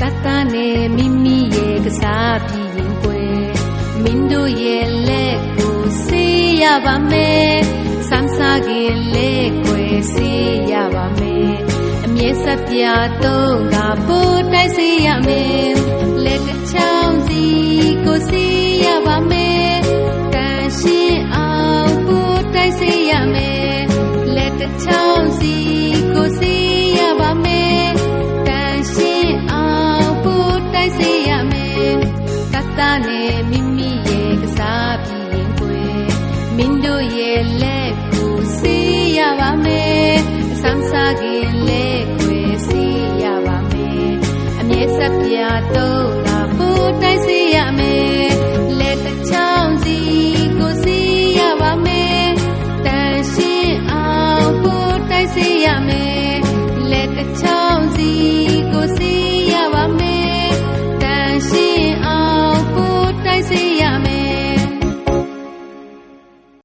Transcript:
တတနဲ့မိမိရဲ့ကစားပြီးရင်ကွယ်မင်းတို့ရဲ့လက်ကိုစေးရပါမယ်စမ်းစားကလေးကိုစေးရပါမယ်အမြဲစပြတော့ကပို့ ပို့တိုက်စီရမယ်ကတ္တနဲ့မိမိရဲ့ကစားပြီးရင်ကွယ်မင်းတို့ရဲ့လက်ကိုစီရပါမယ်အဆမ်းစားခင်လက်ကိုစီရပါမယ်အမြဲစပ်ပြတော့